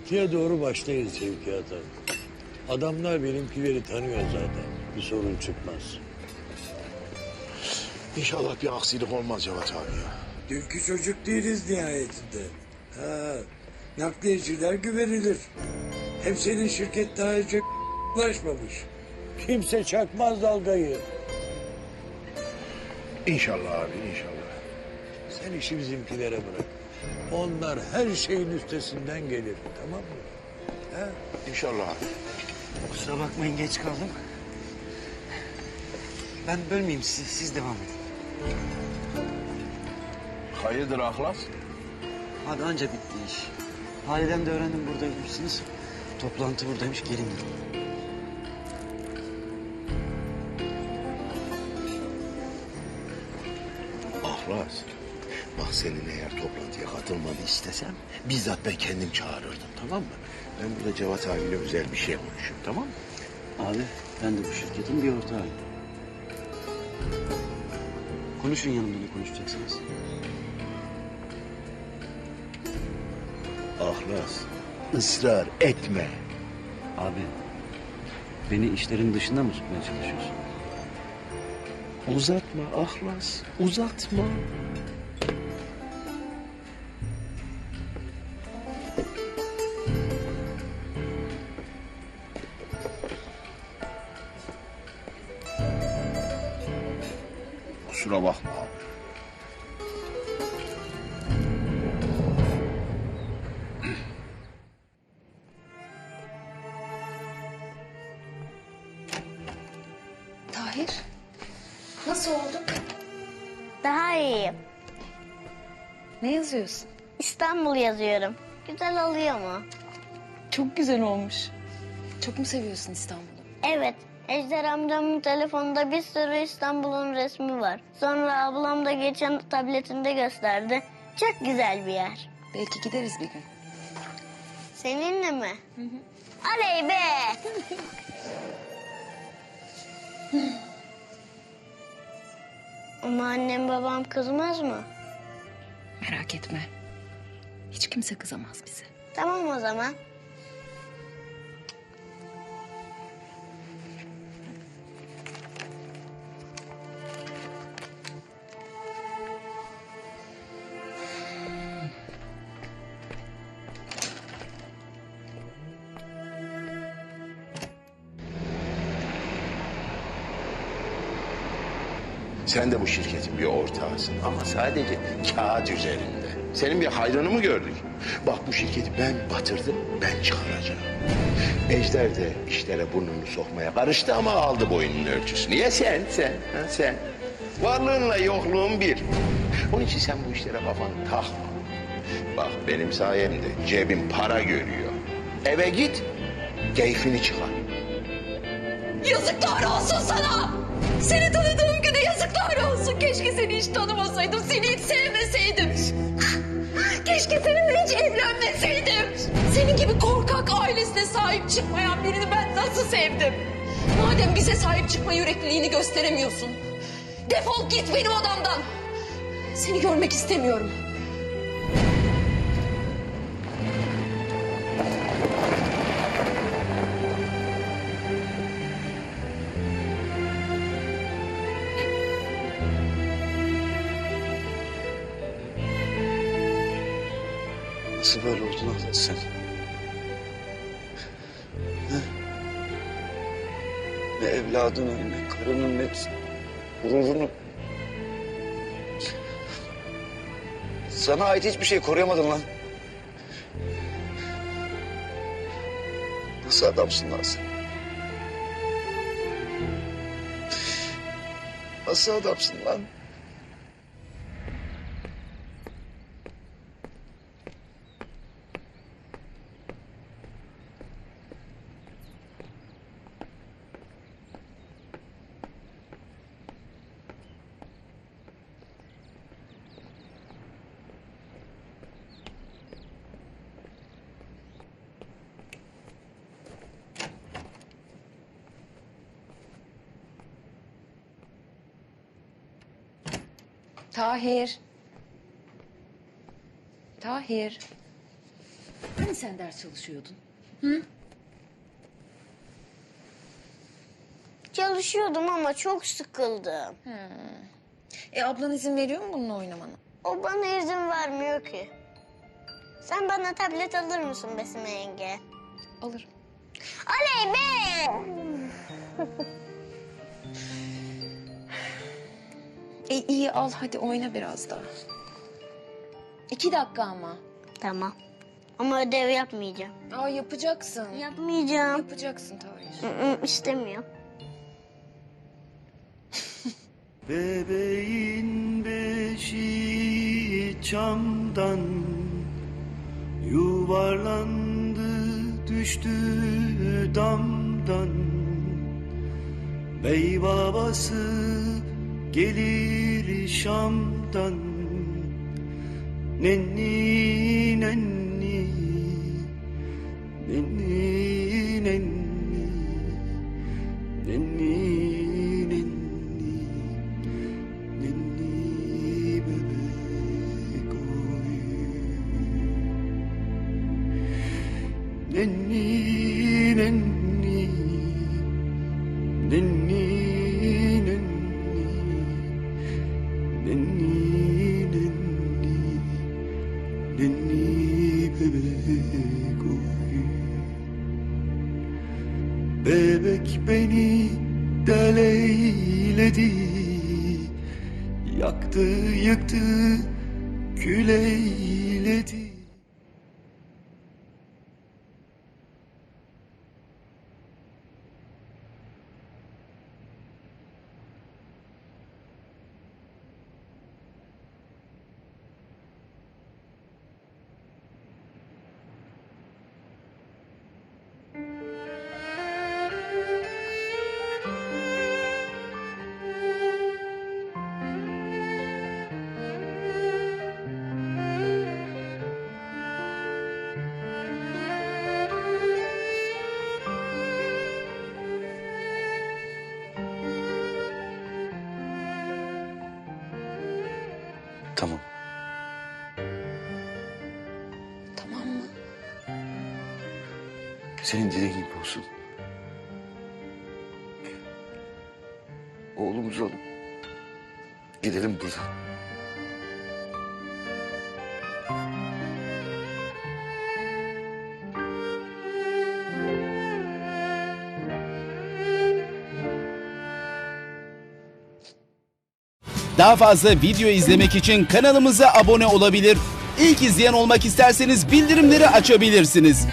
Altıya doğru başlayın sevkiyata. Adamlar benimkileri tanıyor zaten. Bir sorun çıkmaz. İnşallah bir aksilik olmaz Cevat abi ya. Dünkü çocuk değiliz nihayetinde. Ha, nakliyeciler güvenilir. Hem senin şirket daha önce ulaşmamış. Kimse çakmaz dalgayı. İnşallah abi inşallah. Sen işi bizimkilere bırak. Onlar her şeyin üstesinden gelir. Tamam mı? İnşallah abi. Kusura bakmayın geç kaldım. Ben bölmeyeyim sizi, siz devam edin. Hayırdır ahlas? Hadi anca bitti iş. Haliden de öğrendim buradaymışsınız. Toplantı buradaymış, gelin dedim. Ahlas. Bak senin eğer toplantıya katılmanı istesem bizzat ben kendim çağırırdım tamam mı? Ben burada Cevat abiyle özel bir şey konuşuyorum tamam mı? Abi, ben de bu şirketin bir ortağıyım. Konuşun yanımda ne konuşacaksınız. Ahlas. ısrar etme. Abi, beni işlerin dışında mı tutmaya çalışıyorsun? Uzatma Ahlas. Uzatma. Kusura bakma abi. Tahir, nasıl oldun? Daha iyiyim. Ne yazıyorsun? İstanbul yazıyorum. Güzel oluyor mu? Çok güzel olmuş. Çok mu seviyorsun İstanbul'u? Evet. Ejder amcamın telefonunda bir sürü İstanbul'un resmi var. Sonra ablam da geçen tabletinde gösterdi. Çok güzel bir yer. Belki gideriz bir gün. Seninle mi? Aley be! Ama annem babam kızmaz mı? Merak etme. Hiç kimse kızamaz bize. Tamam o zaman. Sen de bu şirketin bir ortağısın ama sadece kağıt üzerinde. Senin bir hayrını mı gördük? Bak bu şirketi ben batırdım, ben çıkaracağım. Ejder de işlere burnunu sokmaya karıştı ama aldı boynunun ölçüsü. Niye sen, sen, ha, sen? Varlığınla yokluğun bir. Onun için sen bu işlere kafanı takma. Bak benim sayemde cebim para görüyor. Eve git, keyfini çıkar. Yazıklar olsun sana. Seni tanıdığım güne yazıklar olsun. Keşke seni hiç tanımasaydım. Seni hiç sevmeseydim. Keşke seninle hiç evlenmeseydim. Senin gibi korkak ailesine sahip çıkmayan birini ben nasıl sevdim? Madem bize sahip çıkma yürekliliğini gösteremiyorsun. Defol git benim odamdan. Seni görmek istemiyorum. Nasıl böyle oldun Ahlat sen? Ne evladını, ne karının, ne gururunu... Sana ait hiçbir şey koruyamadın lan. Nasıl adamsın lan sen? Nasıl adamsın lan? Tahir. Tahir. Hani sen ders çalışıyordun? Çalışıyordum ama çok sıkıldım. E ablan izin veriyor mu bununla oynamana? O bana izin vermiyor ki. Sen bana tablet alır mısın Besime yenge? Alırım. Oley be! E iyi al hadi oyna biraz daha. İki dakika ama. Tamam. Ama ödev yapmayacağım. Aa yapacaksın. Yapmayacağım. Yapacaksın Tahir. Hı, İstemiyorum. Bebeğin beşiği çamdan Yuvarlandı düştü damdan Bey babası gelir Şam'dan. Nenni nenni. Nenni nenni. Nenni nenni. Nenni bebek oy Nenni Beni deleyledi Yaktı yıktı küleyledi Senin dilin gibi olsun. Oğlumuzu alıp gidelim buradan. Daha fazla video izlemek için kanalımıza abone olabilir. İlk izleyen olmak isterseniz bildirimleri açabilirsiniz.